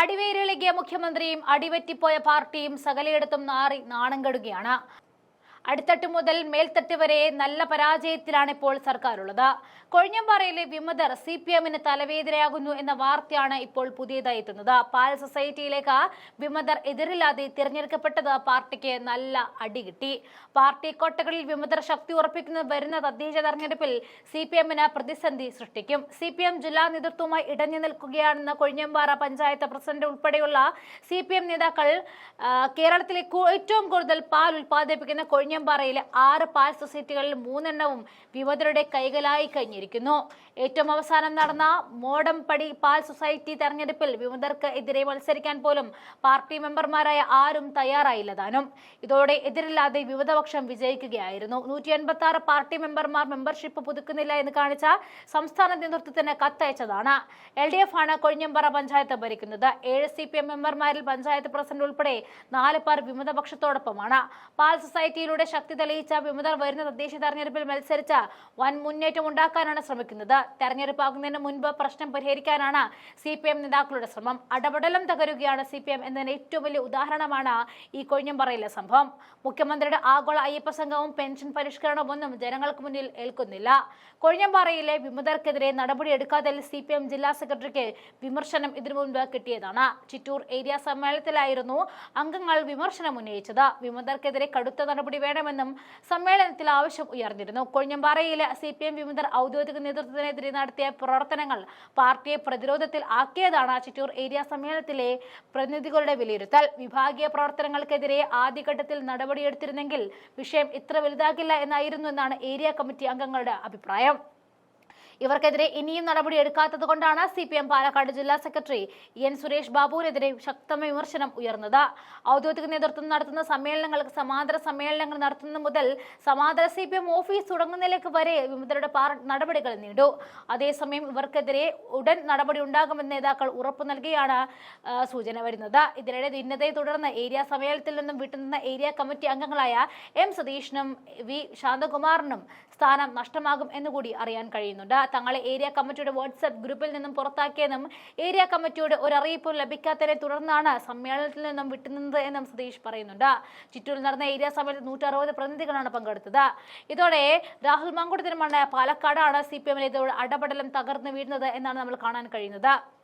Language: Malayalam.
അടിവേരിളികിയ മുഖ്യമന്ത്രിയും അടിവറ്റിപ്പോയ പാർട്ടിയും സകലയിടത്തും നാറി നാണം കെടുകയാണ്. അടിത്തട്ട് മുതൽ മേൽത്തട്ട് വരെ നല്ല പരാജയത്തിലാണ് ഇപ്പോൾ സർക്കാരുള്ളത്. കൊഴിഞ്ഞമ്പാറയിലെ വിമതർ സി പി എമ്മിന് തലവേദനയാകുന്നു എന്ന വാർത്തയാണ് ഇപ്പോൾ പുതിയതായി എത്തുന്നത്. പാൽ സൊസൈറ്റിയിലേക്ക് വിമതർ എതിരില്ലാതെ തിരഞ്ഞെടുക്കപ്പെട്ടത് പാർട്ടിക്ക് നല്ല അടി കിട്ടി. പാർട്ടി കോട്ടകളിൽ വിമതർ ശക്തി ഉറപ്പിക്കുന്നത് വരുന്ന തദ്ദേശ തെരഞ്ഞെടുപ്പിൽ സി പി എമ്മിന് പ്രതിസന്ധി സൃഷ്ടിക്കും. സി പി എം ജില്ലാ നേതൃത്വവുമായി ഇടഞ്ഞു നിൽക്കുകയാണെന്ന് കൊഴിഞ്ഞമ്പാറ പഞ്ചായത്ത് പ്രസിഡന്റ് ഉൾപ്പെടെയുള്ള സി പി എം നേതാക്കൾ കേരളത്തിലെ ഏറ്റവും കൂടുതൽ പാൽ ഉൽപ്പാദിപ്പിക്കുന്ന കൊഴിഞ്ഞമ്പാറയിലെ ആറ് പാൽ സൊസൈറ്റികളിൽ മൂന്നെണ്ണവും വിമതരുടെ കൈകളായി കഴിഞ്ഞിരിക്കുന്നു. ഏറ്റവും അവസാനം നടന്ന മോഡംപടി പാൽ സൊസൈറ്റി തെരഞ്ഞെടുപ്പിൽ വിമതർക്ക് എതിരെ മത്സരിക്കാൻ പോലും പാർട്ടി മെമ്പർമാരായ ആരും തയ്യാറായില്ല താനും ഇതോടെ എതിരില്ലാതെ വിമതപക്ഷം വിജയിക്കുകയായിരുന്നു. നൂറ്റി എൺപത്തി ആറ് പാർട്ടി മെമ്പർമാർ മെമ്പർഷിപ്പ് പുതുക്കുന്നില്ല എന്ന് കാണിച്ച സംസ്ഥാന നേതൃത്വത്തിന് കത്തയച്ചതാണ്. എൽ ഡി എഫ് ആണ് കൊഴിഞ്ഞമ്പാറ പഞ്ചായത്ത് ഭരിക്കുന്നത്. ഏഴ് സി പി എം മെമ്പർമാരിൽ പഞ്ചായത്ത് പ്രസിഡന്റ് ഉൾപ്പെടെ നാല് പേർ വിമതപക്ഷത്തോടൊപ്പമാണ്. പാൽ സൊസൈറ്റിയിലൂടെ ശക്തി തെളിയിച്ച വിമതർ വരുന്ന തദ്ദേശ തെരഞ്ഞെടുപ്പിൽ മത്സരിച്ച വൻ മുന്നേറ്റം ഉണ്ടാക്കാനാണ് ശ്രമിക്കുന്നത്. തെരഞ്ഞെടുപ്പ് ആകുന്നതിന് മുൻപ് പ്രശ്നം പരിഹരിക്കാനാണ് സി പി എം നേതാക്കളുടെ ശ്രമം. അടപടലം തകരുകയാണ് സി പി എം എന്നതിന് ഏറ്റവും വലിയ ഉദാഹരണമാണ് ഈ കൊഴിഞ്ഞമ്പറയിലെ സംഭവം. മുഖ്യമന്ത്രിയുടെ ആഗോള അയ്യപ്പ സംഘവും പെൻഷൻ പരിഷ്കരണവും ഒന്നും ജനങ്ങൾക്ക് മുന്നിൽ ഏൽക്കുന്നില്ല. കൊഴിഞ്ഞമ്പാറയിലെ വിമതർക്കെതിരെ നടപടിയെടുക്കാതെ സി പി എം ജില്ലാ സെക്രട്ടറിക്ക് വിമർശനം ഇതിനു മുൻപ് കിട്ടിയതാണ്. ചിറ്റൂർ ഏരിയ സമ്മേളനത്തിലായിരുന്നു അംഗങ്ങൾ വിമർശനം ഉന്നയിച്ചത്. വിമതർക്കെതിരെ കടുത്ത നടപടി വേണമെന്നും സമ്മേളനത്തിൽ ആവശ്യം ഉയർന്നിരുന്നു. കൊഴിഞ്ഞമ്പാറയിലെ സി പി എം വിമതർ ഔദ്യോഗിക നേതൃത്വത്തിനെതിരെ നടത്തിയ പ്രവർത്തനങ്ങൾ പാർട്ടിയെ പ്രതിരോധത്തിൽ ആക്കിയതാണ് ചിറ്റൂർ ഏരിയ സമ്മേളനത്തിലെ പ്രതിനിധികളുടെ വിലയിരുത്തൽ. വിഭാഗീയ പ്രവർത്തനങ്ങൾക്കെതിരെ ആദ്യഘട്ടത്തിൽ നടപടിയെടുത്തിരുന്നെങ്കിൽ വിഷയം ഇത്ര വലുതാകില്ല എന്നായിരുന്നു എന്നാണ് ഏരിയ കമ്മിറ്റി അംഗങ്ങളുടെ അഭിപ്രായം. ഇവർക്കെതിരെ ഇനിയും നടപടി എടുക്കാത്തത് കൊണ്ടാണ് സി പി എം പാലക്കാട് ജില്ലാ സെക്രട്ടറി എൻ സുരേഷ് ബാബുവിനെതിരെ ശക്തമായ വിമർശനം ഉയർന്നത്. ഔദ്യോഗിക നേതൃത്വം നടത്തുന്ന സമ്മേളനങ്ങൾക്ക് സമാന്തര സമ്മേളനങ്ങൾ നടത്തുന്നത് മുതൽ സമാന്തര സി പി എം ഓഫീസ് തുടങ്ങുന്നതിലേക്ക് വരെ വിമതരുടെ നടപടികൾ നീണ്ടു. അതേസമയം ഇവർക്കെതിരെ ഉടൻ നടപടി ഉണ്ടാകുമെന്ന് നേതാക്കൾ ഉറപ്പു നൽകിയാണ് സൂചന വരുന്നത്. ഇതിനിടെ ഭിന്നതയെ തുടർന്ന് ഏരിയ സമ്മേളനത്തിൽ നിന്നും വിട്ടുനിന്ന ഏരിയ കമ്മിറ്റി അംഗങ്ങളായ എം സതീഷിനും വി ശാന്തകുമാറിനും സ്ഥാനം നഷ്ടമാകും എന്നുകൂടി അറിയാൻ കഴിയുന്നുണ്ട്. തങ്ങളെ ഏരിയ കമ്മിറ്റിയുടെ വാട്സ്ആപ്പ് ഗ്രൂപ്പിൽ നിന്നും പുറത്താക്കിയെന്നും ഏരിയ കമ്മിറ്റിയുടെ ഒരു അറിയിപ്പും ലഭിക്കാത്തതിനെ തുടർന്നാണ് സമ്മേളനത്തിൽ നിന്നും വിട്ടുനിന്നത് എന്നും സതീഷ് പറയുന്നുണ്ട്. ചിറ്റൂരിൽ നടന്ന ഏരിയ സമ്മേളനത്തിൽ നൂറ്റി അറുപത് പ്രതിനിധികളാണ് പങ്കെടുത്തത്. ഇതോടെ രാഹുൽ മങ്കുടത്തിനുമാണ് പാലക്കാടാണ് സി പി എമ്മിൽ ഇതോടെ അടപടലം തകർന്നു വീഴുന്നത് എന്നാണ് നമ്മൾ കാണാൻ കഴിയുന്നത്.